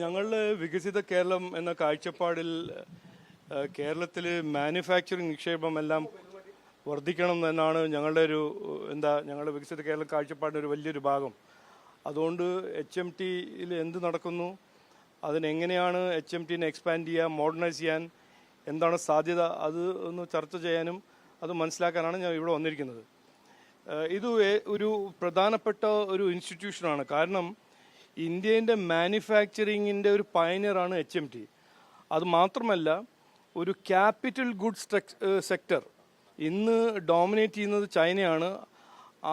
ഞങ്ങളുടെ വികസിത കേരളം എന്ന കാഴ്ചപ്പാടിൽ കേരളത്തിൽ മാനുഫാക്ചറിങ് നിക്ഷേപം എല്ലാം വർദ്ധിക്കണം എന്നാണ് ഞങ്ങളുടെ ഒരു എന്താ ഞങ്ങളുടെ വികസിത കേരളം കാഴ്ചപ്പാടിന്റെ ഒരു വലിയൊരു ഭാഗം. അതുകൊണ്ട് എച്ച് എം ടിയിൽ എന്ത് നടക്കുന്നു അതിനെങ്ങനെയാണ് എച്ച് എം ടീനെ എക്സ്പാൻഡ് ചെയ്യുക മോഡേണൈസ് ചെയ്യാൻ എന്താണ് സാധ്യത അത് ഒന്ന് ചർച്ച ചെയ്യാനും അത് മനസ്സിലാക്കാനാണ് ഞാൻ ഇവിടെ വന്നിരിക്കുന്നത്. ഇത് ഒരു പ്രധാനപ്പെട്ട ഒരു ഇൻസ്റ്റിറ്റ്യൂഷനാണ്. കാരണം ഇന്ത്യന്റെ മാനുഫാക്ചറിങ്ങിന്റെ ഒരു പയനിയറാണ് എച്ച് എം ടി അത് മാത്രമല്ല ഒരു ക്യാപിറ്റൽ ഗുഡ് സെക്ടർ ഇന്ന് ഡോമിനേറ്റ് ചെയ്യുന്നത് ചൈനയാണ്.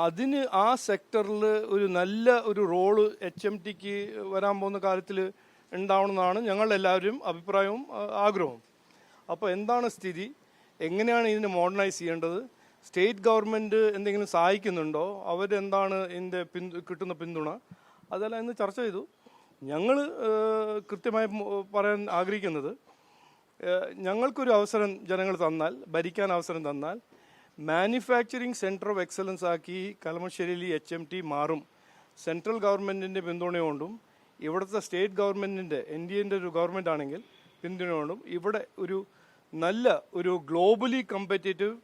അതിന് ആ സെക്ടറിൽ ഒരു നല്ല ഒരു റോൾ എച്ച് എം ടിക്ക് വരാൻ പോകുന്ന കാലത്തിൽ ഉണ്ടാവണമെന്നാണ് ഞങ്ങളെല്ലാവരും അഭിപ്രായവും ആഗ്രഹവും. അപ്പോൾ എന്താണ് സ്ഥിതി? എങ്ങനെയാണ് ഇതിനെ മോഡേണൈസ് ചെയ്യേണ്ടത്? സ്റ്റേറ്റ് ഗവൺമെന്റ് എന്തെങ്കിലും സഹായിക്കുന്നുണ്ടോ? അവരെന്താണ് ഇതിന്റെ പിന്തു കിട്ടുന്ന പിന്തുണ? അതെല്ലാം ഇന്ന് ചർച്ച ചെയ്തു. ഞങ്ങൾ കൃത്യമായി പറയാൻ ആഗ്രഹിക്കുന്നത് ഞങ്ങൾക്കൊരു അവസരം ജനങ്ങൾ തന്നാൽ ഭരിക്കാൻ അവസരം തന്നാൽ മാനുഫാക്ചറിങ് സെന്റർ ഓഫ് എക്സലൻസ് ആക്കി കലമശ്ശേരിയിൽ എച്ച് എം ടി മാറും. സെൻട്രൽ ഗവൺമെന്റിന്റെ പിന്തുണയോണ്ടും ഇവിടുത്തെ സ്റ്റേറ്റ് ഗവൺമെന്റിന്റെ എൻ ഡി എന്റെ ഒരു ഗവൺമെന്റ് ആണെങ്കിൽ പിന്തുണയോണ്ടും ഇവിടെ ഒരു നല്ല ഒരു ഗ്ലോബലി കമ്പറ്റേറ്റീവ്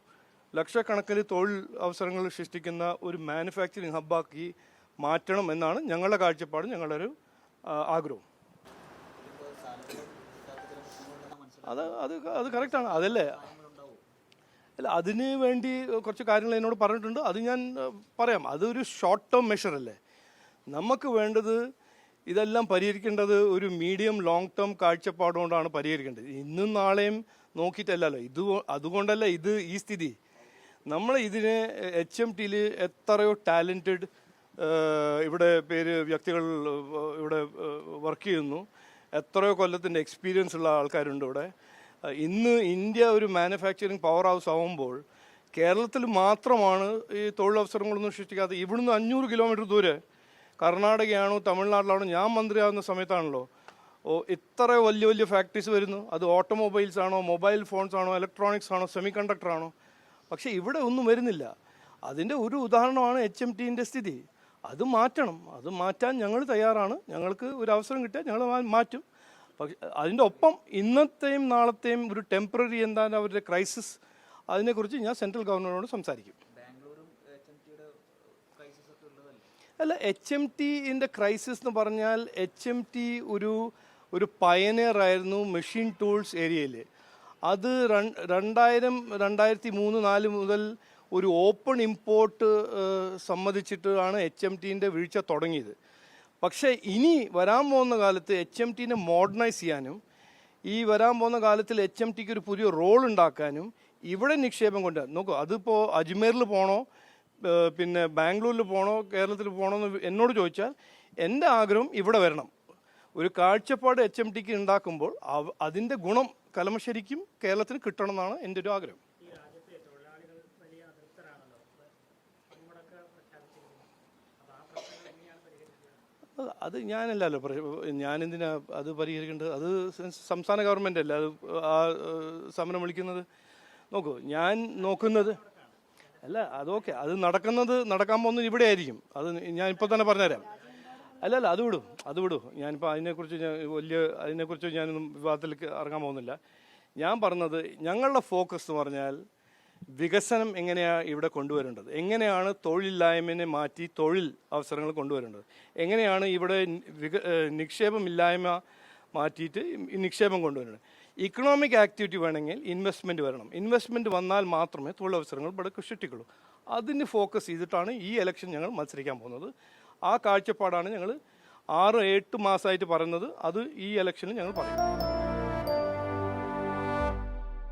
ലക്ഷക്കണക്കിന് തൊഴിൽ അവസരങ്ങൾ സൃഷ്ടിക്കുന്ന ഒരു മാനുഫാക്ചറിങ് ഹബ്ബാക്കി മാറ്റണം എന്നാണ് ഞങ്ങളുടെ കാഴ്ചപ്പാട് ഞങ്ങളുടെ ഒരു ആഗ്രഹം. അത് അത് അത് കറക്റ്റാണ് അതല്ലേ? അല്ല അതിന് വേണ്ടി കുറച്ച് കാര്യങ്ങൾ എന്നോട് പറഞ്ഞിട്ടുണ്ട്. അത് ഞാൻ പറയാം. അതൊരു ഷോർട്ട് ടേം മെഷർ അല്ലേ? നമുക്ക് വേണ്ടത് ഇതെല്ലാം പരിഹരിക്കേണ്ടത് ഒരു മീഡിയം ലോങ് ടേം കാഴ്ചപ്പാടുകൊണ്ടാണ് പരിഹരിക്കേണ്ടത്. ഇന്നും നാളെയും നോക്കിയിട്ടല്ലല്ലോ. ഇത് അതുകൊണ്ടല്ല ഇത് ഈ സ്ഥിതി. നമ്മൾ ഇതിനെ എച്ച് എം ടിയിൽ എത്രയോ ടാലന്റഡ് ഇവിടെ പേര് വ്യക്തികൾ ഇവിടെ വർക്ക് ചെയ്യുന്നു. എത്രയോ കൊല്ലത്തിന്റെ എക്സ്പീരിയൻസ് ഉള്ള ആൾക്കാരുണ്ട് ഇവിടെ. ഇന്ന് ഇന്ത്യ ഒരു മാനുഫാക്ചറിങ് പവർ ഹൗസ് ആവുമ്പോൾ കേരളത്തിൽ മാത്രമാണ് ഈ തൊഴിലവസരങ്ങളൊന്നും സൃഷ്ടിക്കാതെ ഇവിടുന്ന് അഞ്ഞൂറ് കിലോമീറ്റർ ദൂരെ കർണാടകയാണോ തമിഴ്നാട്ടിലാണോ ഞാൻ മന്ത്രിയാവുന്ന സമയത്താണല്ലോ. ഓ ഇത്ര വലിയ വലിയ ഫാക്ടറീസ് വരുന്നു. അത് ഓട്ടോമൊബൈൽസ് ആണോ മൊബൈൽ ഫോൺസ് ആണോ ഇലക്ട്രോണിക്സ് ആണോ സെമി കണ്ടക്ടർ ആണോ? പക്ഷേ ഇവിടെ ഒന്നും വരുന്നില്ല. അതിന്റെ ഒരു ഉദാഹരണമാണ് എച്ച് എം ടിന്റെ സ്ഥിതി. അത് മാറ്റണം. അത് മാറ്റാൻ ഞങ്ങൾ തയ്യാറാണ്. ഞങ്ങൾക്ക് ഒരു അവസരം കിട്ടിയാൽ ഞങ്ങൾ മാറ്റും. പക്ഷെ അതിന്റെ ഒപ്പം ഇന്നത്തെയും നാളത്തെയും ഒരു ടെമ്പററി എന്താണ് അവരുടെ ക്രൈസിസ് അതിനെക്കുറിച്ച് ഞാൻ സെൻട്രൽ ഗവൺമെന്റിനോട് സംസാരിക്കും. അല്ല എച്ച് എം ടിന്റെ ക്രൈസിസ് എന്ന് പറഞ്ഞാൽ എച്ച് എം ടി ഒരു ഒരു പയനിയർ ആയിരുന്നു മെഷീൻ ടൂൾസ് ഏരിയയിൽ അത് രണ്ടായിരം രണ്ടായിരത്തി മൂന്ന് നാല് മുതൽ ഒരു ഓപ്പൺ ഇമ്പോർട്ട് സമ്മതിച്ചിട്ടാണ് എച്ച് എം ടീന്റെ വീഴ്ച തുടങ്ങിയത്. പക്ഷേ ഇനി വരാൻ പോകുന്ന കാലത്ത് എച്ച് എം ടീനെ മോഡേണൈസ് ചെയ്യാനും ഈ വരാൻ പോകുന്ന കാലത്തിൽ എച്ച് എം ടിക്ക് ഒരു പുതിയ റോൾ ഉണ്ടാക്കാനും ഇവിടെ നിക്ഷേപം കൊണ്ട് നോക്കൂ അതിപ്പോൾ അജ്മീറിൽ പോകണോ പിന്നെ ബാംഗ്ലൂരിൽ പോകണോ കേരളത്തിൽ പോകണോ എന്ന് എന്നോട് ചോദിച്ചാൽ എന്റെ ആഗ്രഹം ഇവിടെ വരണം. ഒരു കാഴ്ചപ്പാട് എച്ച് എം ടിക്ക് ഉണ്ടാക്കുമ്പോൾ അതിന്റെ ഗുണം കലമശ്ശേരിക്കും കേരളത്തിന് കിട്ടണം എന്നാണ് എന്റെ ഒരു ആഗ്രഹം. അത് ഞാനല്ലല്ലോ ഞാനെന്തിനാ അത് പരിഹരിക്കേണ്ടത്? അത് സംസ്ഥാന ഗവൺമെന്റ് അല്ല അത് ആ സമരം വിളിക്കുന്നത്? നോക്കൂ ഞാൻ നോക്കുന്നത് അല്ല അതൊക്കെ അത് നടക്കുന്നത് നടക്കാൻ പോകുന്നത് ഇവിടെ ആയിരിക്കും. അത് ഞാൻ ഇപ്പോൾ തന്നെ പറഞ്ഞുതരാം. അല്ല അല്ല അത് വിടും അത് വിടും. ഞാനിപ്പോൾ അതിനെക്കുറിച്ച് ഞാൻ വലിയ അതിനെക്കുറിച്ച് ഞാനൊന്നും വിവാദത്തിലേക്ക് ഇറങ്ങാൻ പോകുന്നില്ല. ഞാൻ പറഞ്ഞത് ഞങ്ങളുടെ ഫോക്കസ് എന്ന് പറഞ്ഞാൽ വികസനം എങ്ങനെയാണ് ഇവിടെ കൊണ്ടുവരേണ്ടത്? എങ്ങനെയാണ് തൊഴിലില്ലായ്മനെ മാറ്റി തൊഴിൽ അവസരങ്ങൾ കൊണ്ടുവരേണ്ടത്? എങ്ങനെയാണ് ഇവിടെ നിക്ഷേപമില്ലായ്മ മാറ്റിയിട്ട് നിക്ഷേപം കൊണ്ടുവരേണ്ടത്? ഇക്കണോമിക് ആക്ടിവിറ്റി വേണമെങ്കിൽ ഇൻവെസ്റ്റ്മെന്റ് വരണം. ഇൻവെസ്റ്റ്മെന്റ് വന്നാൽ മാത്രമേ തൊഴിലവസരങ്ങൾ ഇവിടെ സൃഷ്ടിക്കുള്ളൂ അതിന് ഫോക്കസ് ചെയ്തിട്ടാണ് ഈ ഇലക്ഷൻ ഞങ്ങൾ മത്സരിക്കാൻ പോകുന്നത്. ആ കാഴ്ചപ്പാടാണ് ഞങ്ങൾ ആറ് എട്ട് മാസമായിട്ട് പറയുന്നത്. അത് ഈ ഇലക്ഷനിൽ ഞങ്ങൾ പറയും.